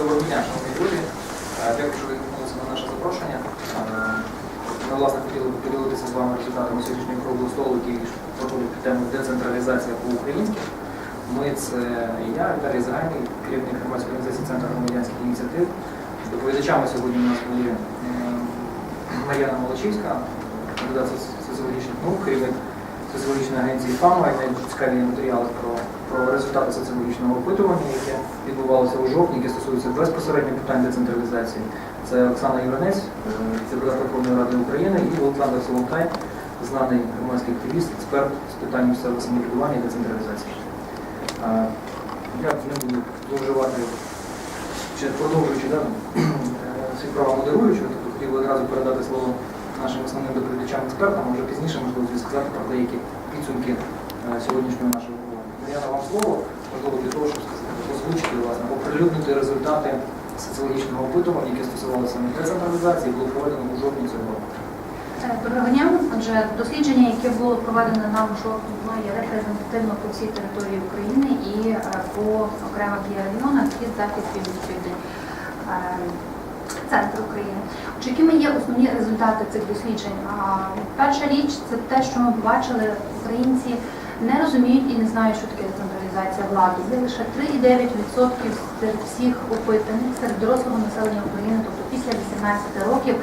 Доброго дня, шановні друзі. Е, Дякую, що відгукнулися на наше запрошення. Е, Ми, власне, хотіли б поділитися з вами результатами сьогоднішнього круглого столу, який проходить під тему децентралізація по-українськи. Ми це я, Віталій Загальний, керівник громадської організації Центр громадянських ініціатив. Доповідачами сьогодні у нас були Мар'яна Молочівська, кандидат соціологічних наук, керівник соціологічної агенції ФАМа, і навіть цікаві матеріали про, про результати соціологічного опитування, яке відбувалося у жовтні, яке стосується безпосередньо питань децентралізації. Це Оксана Юранець, е, депутат Верховної Ради України, і Олександр Солонтай, знаний громадський активіст, експерт з питань місцевого самоврядування і децентралізації. Я не буду зловживати, чи продовжуючи да, е, свій права модеруючого, тобто хотів би одразу передати слово нашим основним доповідачам експертам, а вже пізніше можливо сказати про деякі підсумки е, сьогоднішнього нашого. Я вам слово, можливо, для того, щоб озвучити власне, оприлюднити результати соціологічного опитування, яке стосувалося децентралізації, було проведено у жовтні цього року. Доброго дня. Отже, дослідження, яке було проведено нам в жовтні, є репрезентативно по всій території України і е, по окремих регіонах схід, захід, південь, центр України. Отже, якими є основні результати цих досліджень? Перша річ це те, що ми побачили, українці не розуміють і не знають, що таке децентралізація влади. Є лише 3,9% серед всіх опитаних серед дорослого населення України, тобто після 18 років,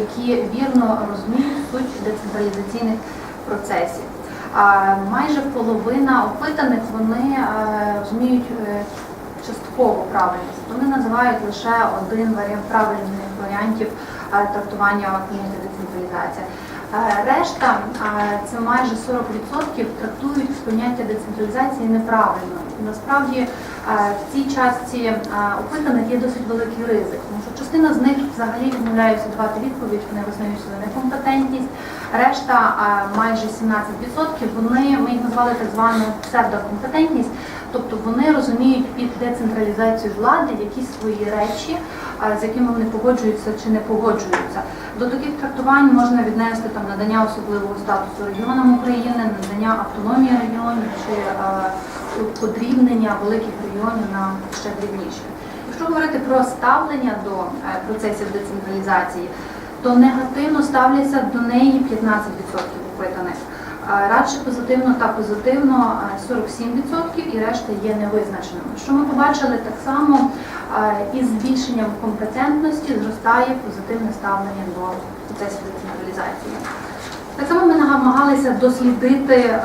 які вірно розуміють суть децентралізаційних процесів. А майже половина опитаних вони е, розуміють е, частково правильність. Вони називають лише один варіант правильних варіантів е, трактування поняття децентралізація. Решта, це майже 40%, трактують поняття децентралізації неправильно. Насправді в цій частці е, опитаних є досить великий ризик, тому що частина з них взагалі відмовляються давати відповідь, вони визнають свою некомпетентність. Решта, майже 17%, вони, ми їх назвали так званою псевдокомпетентність, тобто вони розуміють під децентралізацію влади якісь свої речі, з якими вони погоджуються чи не погоджуються. До таких трактувань можна віднести там надання особливого статусу регіонам України, надання автономії регіонів чи е, подрібнення великих регіонів на ще дрібніші. Якщо говорити про ставлення до е, процесів децентралізації, то негативно ставляться до неї 15% опитаних. Е, Радше позитивно та позитивно е, 47% і решта є невизначеними. Що ми побачили так само е, із збільшенням компетентності зростає позитивне ставлення до процесів децентралізації. Так само ми намагалися дослідити, е,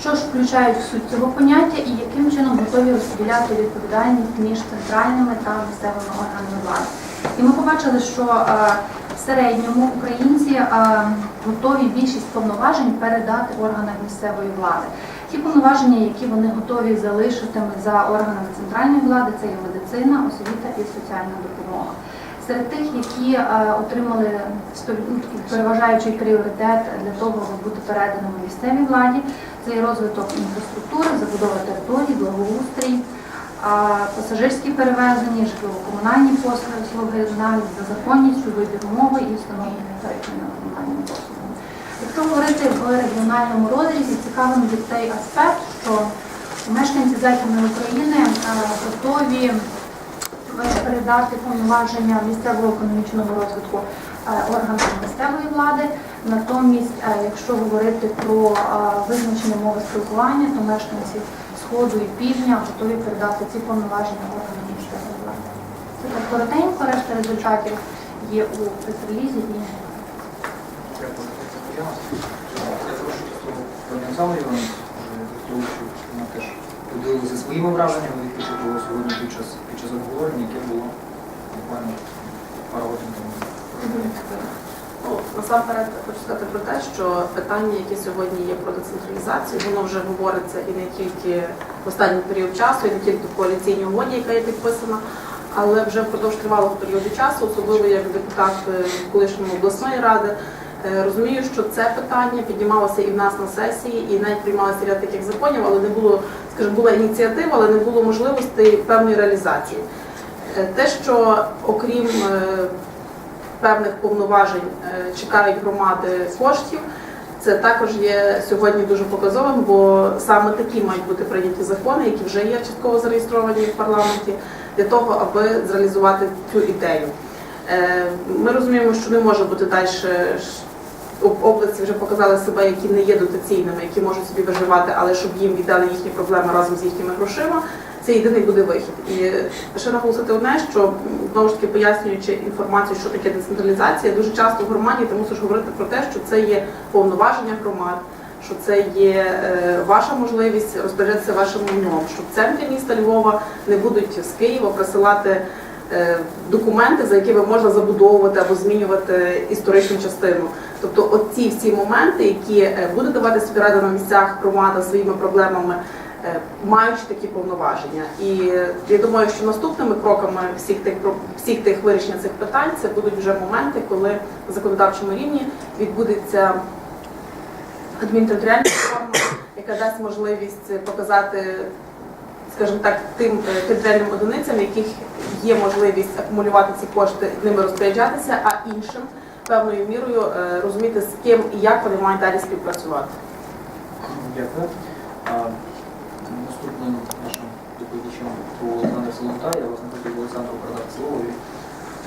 що ж включають в суть цього поняття і яким чином готові розподіляти відповідальність між центральними та місцевими органами влади. І ми побачили, що е, в середньому українці готові більшість повноважень передати органам місцевої влади. Ті повноваження, які вони готові залишити за органами центральної влади, це є медицина, освіта і соціальна допомога. Серед тих, які е, отримали ну, переважаючий пріоритет для того, аби бути переданими місцевій владі, це є розвиток інфраструктури, забудова територій, благоустрій, а, пасажирські перевезення, житлово-комунальні послуги, нагляд за законністю, вибір мови і встановлення тарифів на комунальні послуги. Якщо говорити в регіональному розрізі, є той аспект, що мешканці Західної України е, готові е, передати повноваження місцевого економічного розвитку е, органам місцевої влади. Натомість, якщо говорити про визначення мови спілкування, то мешканці Сходу і Півдня готові передати ці повноваження органам місцевої влади. Це так коротенько, решта результатів є у прес-релізі і. Я прошу слово пані Оксану тому що вона теж поділилася своїми враженнями те, було сьогодні під час, під час обговорення, яке було буквально пару годин тому. Ну, насамперед хочу сказати про те, що питання, яке сьогодні є про децентралізацію, воно вже говориться і не тільки в останній період часу, і не тільки в коаліційній угоді, яка є підписана, але вже впродовж тривалого періоду часу, особливо як депутат е, колишньої обласної ради. Е, Розумію, що це питання піднімалося і в нас на сесії, і навіть приймалося ряд таких законів, але не було, скажімо, була ініціатива, але не було можливостей певної реалізації. Е, Те, що окрім е, певних повноважень чекають громади коштів. Це також є сьогодні дуже показовим, бо саме такі мають бути прийняті закони, які вже є частково зареєстровані в парламенті. для того, аби зреалізувати цю ідею. Ми розуміємо, що не може бути далі. Об- Області вже показали себе, які не є дотаційними, які можуть собі виживати, але щоб їм віддали їхні проблеми разом з їхніми грошима, це єдиний буде вихід. І ще наголосити одне, що знову ж таки пояснюючи інформацію, що таке децентралізація, дуже часто в громаді ти мусиш говорити про те, що це є повноваження громад, що це є е, ваша можливість розпоряджатися вашим майном, що в центрі міста Львова не будуть з Києва присилати документи, за якими можна забудовувати або змінювати історичну частину. Тобто, оці всі моменти, які е, буде давати рада на місцях громада своїми проблемами, е, маючи такі повноваження. І е, я думаю, що наступними кроками всіх тих всіх тих вирішення цих питань це будуть вже моменти, коли на законодавчому рівні відбудеться адмінтериторіальна реформа, яка дасть можливість показати, скажімо так, тим е, територіальним одиницям, яких є можливість акумулювати ці кошти, ними розпоряджатися, а іншим певною мірою е, розуміти, з ким і як вони мають далі співпрацювати. Дякую. Наступним нашим доповідачем був Олександр Солонтай. Я власне хотів Олександру передати слово.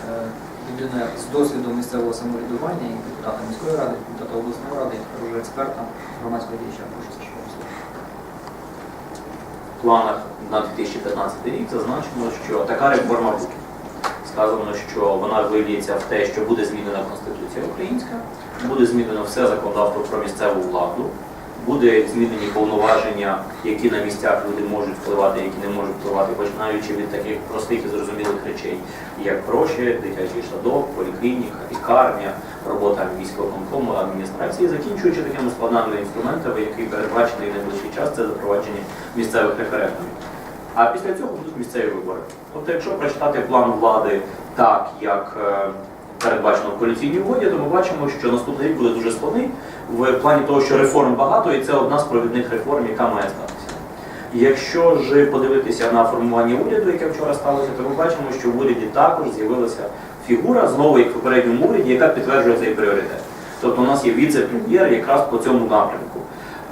Е, Людина з досвідом місцевого самоврядування, і депутата міської ради, депутата обласної ради, і тепер вже експерта громадського діяча. Прошу планах на 2015 рік зазначено, що така реформа буде. Сказано, що вона виліється в те, що буде змінена Конституція Українська, буде змінено все законодавство про місцеву владу, буде змінені повноваження, які на місцях люди можуть впливати, які не можуть впливати, починаючи від таких простих і зрозумілих речей, як гроші, дитячий садок, поліклініка, лікарня, робота військового адміністрації, закінчуючи такими складними інструментами, які передбачений в найближчий час, це запровадження місцевих референдумів. А після цього будуть місцеві вибори. Тобто, якщо прочитати план влади так, як е, передбачено в коаліційній угоді, то ми бачимо, що наступний рік буде дуже складний в плані того, що реформ багато, і це одна з провідних реформ, яка має статися. Якщо ж подивитися на формування уряду, яке вчора сталося, то ми бачимо, що в уряді також з'явилася фігура, знову як в попередньому уряді, яка підтверджує цей пріоритет. Тобто у нас є віце-прем'єр якраз по цьому напрямку.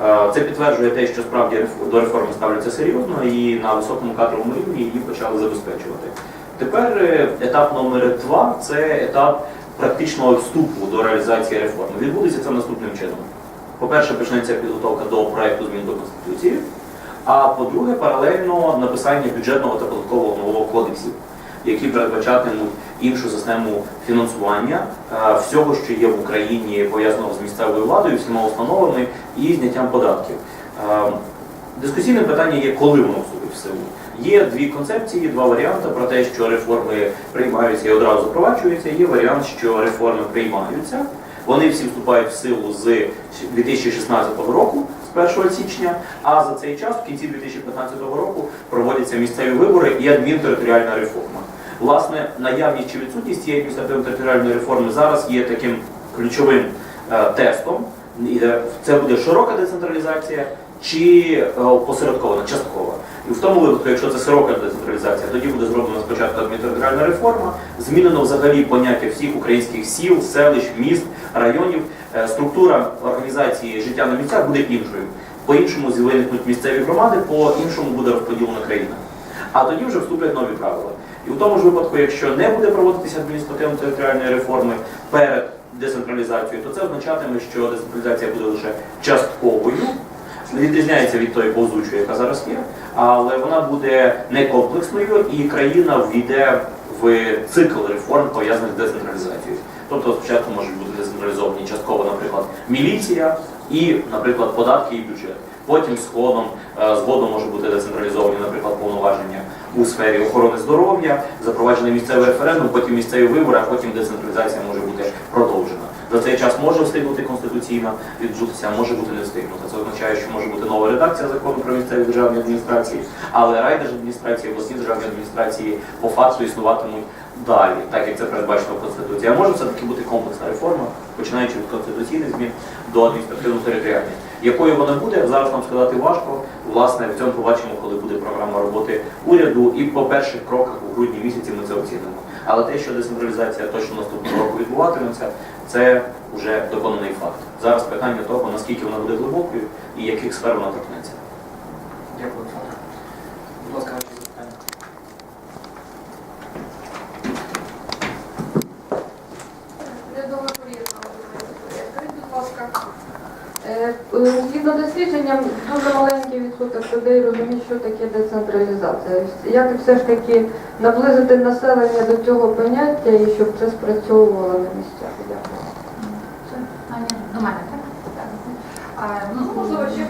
Е, Це підтверджує те, що справді до реформи ставляться серйозно і на високому кадровому рівні її почали забезпечувати. Тепер е, етап номер два це етап практичного вступу до реалізації реформи. Відбудеться це наступним чином. По-перше, почнеться підготовка до проекту змін до Конституції, а по-друге, паралельно написання бюджетного та податкового нового кодексів, які передбачатимуть іншу систему фінансування е, всього, що є в Україні пов'язаного з місцевою владою, всіма установами і зняттям податків. Е, Дискусійне питання є, коли воно вступить в силу. Є дві концепції, два варіанти про те, що реформи приймаються і одразу запроваджуються. Є варіант, що реформи приймаються. Вони всі вступають в силу з 2016 року, з 1 січня, а за цей час, в кінці 2015 року, проводяться місцеві вибори і адмінтериторіальна реформа. Власне, наявність чи відсутність цієї адміністративно-територіальної реформи зараз є таким ключовим е, тестом. Це буде широка децентралізація чи е, посередкована, часткова. І в тому випадку, якщо це широка децентралізація, тоді буде зроблена спочатку адмінтериторіальна реформа, змінено взагалі поняття всіх українських сіл, селищ, міст, районів. Е, Структура організації життя на місцях буде іншою. По-іншому виникнуть місцеві громади, по-іншому буде розподілена країна. А тоді вже вступлять нові правила. І в тому ж випадку, якщо не буде проводитися адміністративно-територіальної реформи перед децентралізацією, то це означатиме, що децентралізація буде лише частковою, відрізняється від тої повзучої, яка зараз є, але вона буде не комплексною і країна ввійде в цикл реформ, пов'язаних з децентралізацією. Тобто спочатку можуть бути децентралізовані частково, наприклад, міліція і, наприклад, податки і бюджет. Потім згодом, е, згодом може бути децентралізовані, наприклад, повноваження у сфері охорони здоров'я, запроваджений місцевий референдум, потім місцеві вибори, а потім децентралізація може бути продовжена. За цей час може встигнути конституційно відбутися, а може бути не встигнута. Це означає, що може бути нова редакція закону про місцеві державні адміністрації, але райдержадміністрації, обласні державні адміністрації по факту існуватимуть далі, так як це передбачено в Конституції. А може все-таки бути комплексна реформа, починаючи від конституційних змін до адміністративно-територіальних. Якою вона буде, зараз нам сказати важко. Власне, в цьому побачимо, коли буде програма роботи уряду, і по перших кроках у грудні місяці ми це оцінимо. Але те, що децентралізація точно наступного року відбуватиметься, це вже доконаний факт. Зараз питання того, наскільки вона буде глибокою і яких сфер вона торкнеться. Дякую, Олександр. Будь ласка, ваші запитання. Е, Відомо повірно, будь ласка. Згідно дослідженням, дуже маленький відсоток людей розуміє, що таке децентралізація. Як все ж таки наблизити населення до цього поняття і щоб це спрацьовувало на місцях. Дякую. Питання до мене, так? Ну, Можливо, ще Е,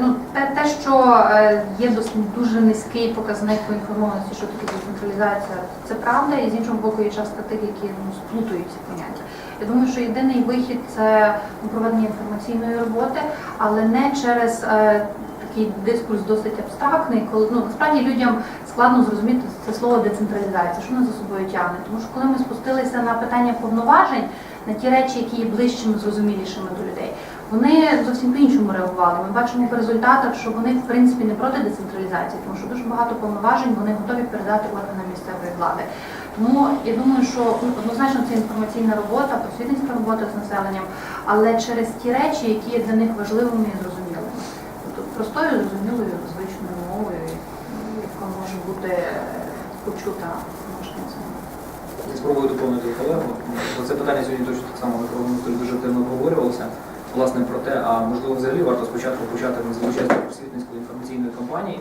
Ну, те, те, що е, є досить дуже низький показник по інформованості, що таке децентралізація, це правда, і з іншого боку є часто тих, які ну, сплутують ці поняття. Я думаю, що єдиний вихід це проведення інформаційної роботи, але не через е, такий дискурс досить абстрактний, коли ну насправді людям складно зрозуміти це слово децентралізація, що воно за собою тягне. Тому що коли ми спустилися на питання повноважень, на ті речі, які є ближчими, зрозумілішими до людей, вони зовсім по-іншому реагували. Ми бачимо по результатах, що вони в принципі не проти децентралізації, тому що дуже багато повноважень вони готові передати органам місцевої влади. Тому я думаю, що ну, однозначно це інформаційна робота, просвітницька робота з населенням, але через ті речі, які є для них важливими і зрозумілими. Тобто простою, зрозумілою, звичною мовою, яка може бути почута мешканцями. Я спробую доповнити колегу. Це питання сьогодні точно так само на дуже активно обговорювалося. Власне про те, а можливо взагалі варто спочатку почати з величезної просвітницької інформаційної кампанії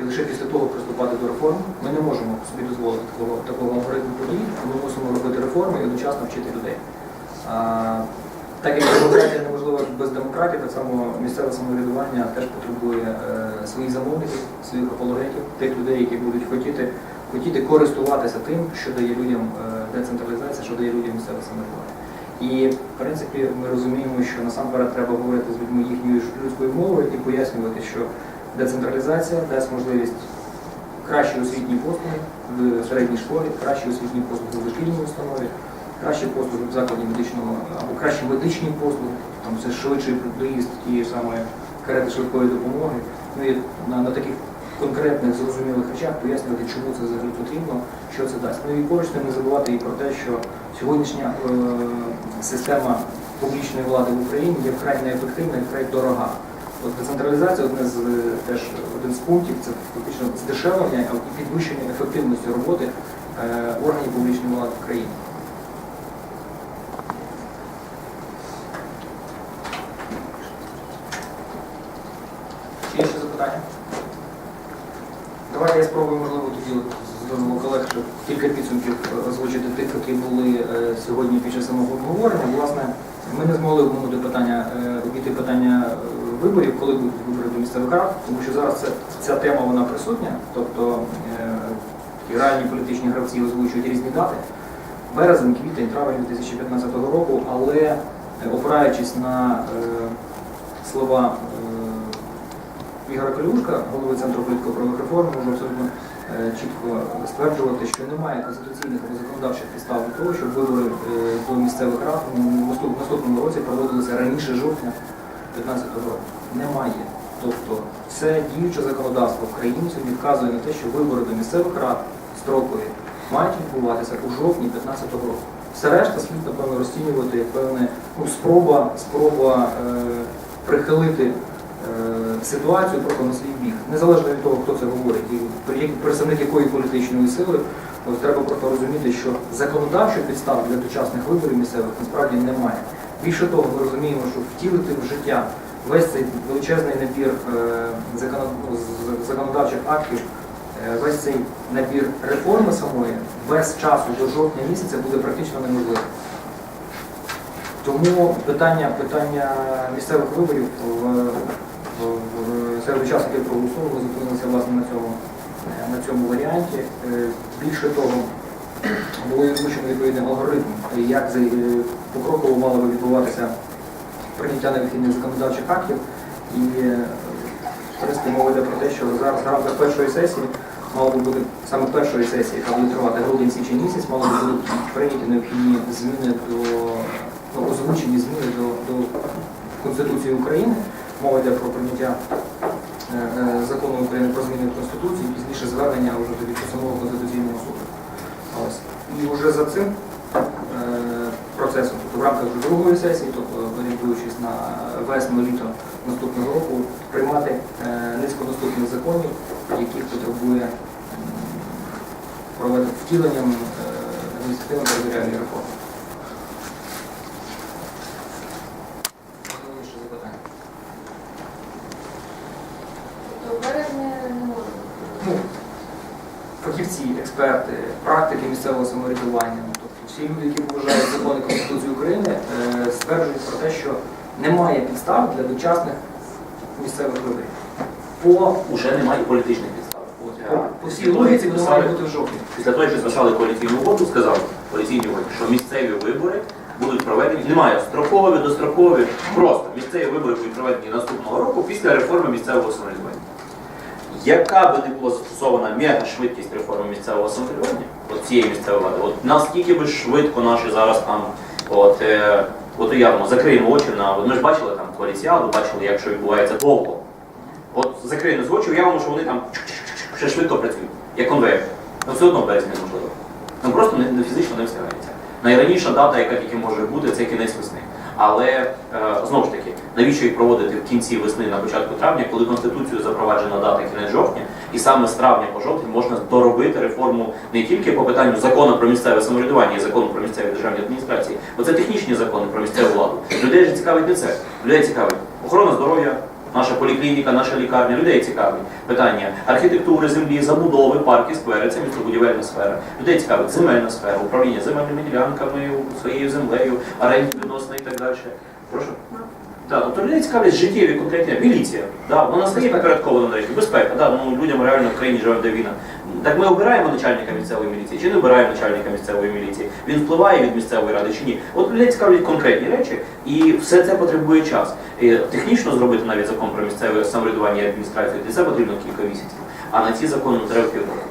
і лише після того приступати до реформ. Ми не можемо собі дозволити такого, такого алгоритму подій, ми мусимо робити реформи і одночасно вчити людей. А, так як демократія неможлива без демократії, так само місцеве самоврядування теж потребує е, своїх замовників, своїх апологетів, тих людей, які будуть хотіти, хотіти користуватися тим, що дає людям е, децентралізація, що дає людям місцеве самоврядування. І в принципі ми розуміємо, що насамперед треба говорити з людьми їхньою людською мовою і пояснювати, що децентралізація дасть можливість кращі освітні послуги в середній школі, кращі освітні послуги в дошкільній установі, кращі послуги в закладі медичного або кращі медичні послуги, там це швидший доїзд тієї самої карети швидкої допомоги. Ну і на, на таких конкретних зрозумілих речах пояснювати, чому це взагалі потрібно, що це дасть. Ну і поруч не забувати і про те, що сьогоднішня е, система публічної влади в Україні є вкрай неефективна і вкрай дорога. От децентралізація одне з е, теж один з пунктів це фактично здешевлення і підвищення ефективності роботи е, органів публічної влади в країні. Чи є ще запитання? Давайте я спробую, можливо, тоді от з дозволу колег, щоб кілька підсумків е, озвучити тих, які були е, сьогодні під час самого обговорення. Власне, ми не змогли обминути питання, е, обійти питання виборів, коли будуть вибори до місцевих рад, тому що зараз це, ця тема вона присутня, тобто е, реальні політичні гравці озвучують різні дати. Березень, квітень, травень 2015 року, але опираючись на е, слова е, Ігора Калюшка, голови Центру політико-правових реформ, можу абсолютно чітко стверджувати, що немає конституційних або законодавчих підстав для того, щоб вибори е, до місцевих рад в наступному році проводилися раніше жовтня 2015 року. Немає. Тобто все діюче законодавство в країні сьогодні вказує на те, що вибори до місцевих рад строкові мають відбуватися у жовтні 2015 року. Все решта слід, напевно, розцінювати як певне ну, спроба, спроба е, прихилити е, ситуацію просто на свій бік. Незалежно від того, хто це говорить, і представник якої політичної сили, треба просто розуміти, що законодавчих підстав для дочасних виборів місцевих насправді немає. Більше того, ми розуміємо, що втілити в життя весь цей величезний набір е, законодавчих актів, е, весь цей набір реформи самої без часу до жовтня місяця буде практично неможливим. Тому питання, питання місцевих виборів в серед учасників ми зупинилися власне на цьому, е, на цьому варіанті. Е, Більше того, було озвучено відповідний алгоритм, як е, покроково мало би відбуватися прийняття необхідних законодавчих актів. І принципі мова йде про те, що зараз в рамках першої сесії мало би бути саме першої сесії, яка буде тривати грудень січень місяць, мало би бути прийняті необхідні зміни до ну, озвучені зміни до, до Конституції України. Мова йде про прийняття е, е, закону України про зміни Конституції, пізніше звернення вже до самого Конституційного суду. І вже за цим е, процесом, тобто в рамках вже другої сесії, тобто орієнтуючись на весну-літо наступного року, приймати низку наступних законів, яких потребує проведення втіленням адміністративно-територіальної реформи. Можливо, ще запитання? фахівці, експерти, практики місцевого самоврядування, ну, тобто всі люди, які поважають закони Конституції України, е, стверджують про те, що немає підстав для дочасних місцевих виборів. По, Уже немає політичних підстав. по, по всій логіці вони мають бути в жовтні. Після того, як підписали коаліційну угоду, сказали коаліційні угоді, що місцеві вибори будуть проведені, немає строкові, дострокові, просто місцеві вибори будуть проведені наступного року після реформи місцевого самоврядування. Яка би не була застосована мега швидкість реформи місцевого самоврядування, цієї місцевої влади, от наскільки би швидко наші зараз там, от, е, от уявно, закриємо очі на, ми ж бачили там коаліціаду, бачили, як що відбувається довго. От закриємо з очі, уявимо, що вони там ще швидко працюють, як конвейер. Ну все одно в березні неможливо. Ну просто не, не фізично не встигається. Найраніша дата, яка тільки може бути, це кінець весни. Але е, знову ж таки, навіщо їх проводити в кінці весни на початку травня, коли конституцією запроваджена дата кінець жовтня, і саме з травня по жовтень можна доробити реформу не тільки по питанню закону про місцеве самоврядування і закону про місцеві державні адміністрації, бо це технічні закони про місцеву владу. Людей ж цікавить не це. Людей цікавить охорона здоров'я, наша поліклініка, наша лікарня. Людей цікавить питання архітектури, землі, забудови, парки, сквери, це містобудівельна сфера. Людей цікавить земельна сфера, управління земельними ділянками, своєю землею, оренді відносно і так далі. Прошу. Так, тобто людей цікавлять життєві конкретні міліція. Да, вона стає підпорядкована до речі, безпека. Да, ну, людям реально в країні живе де війна. Так ми обираємо начальника місцевої міліції чи не обираємо начальника місцевої міліції? Він впливає від місцевої ради чи ні? От людей цікавлять конкретні речі, і все це потребує час. І технічно зробити навіть закон про місцеве самоврядування і адміністрацію, для це потрібно кілька місяців. А на ці закони треба півроку.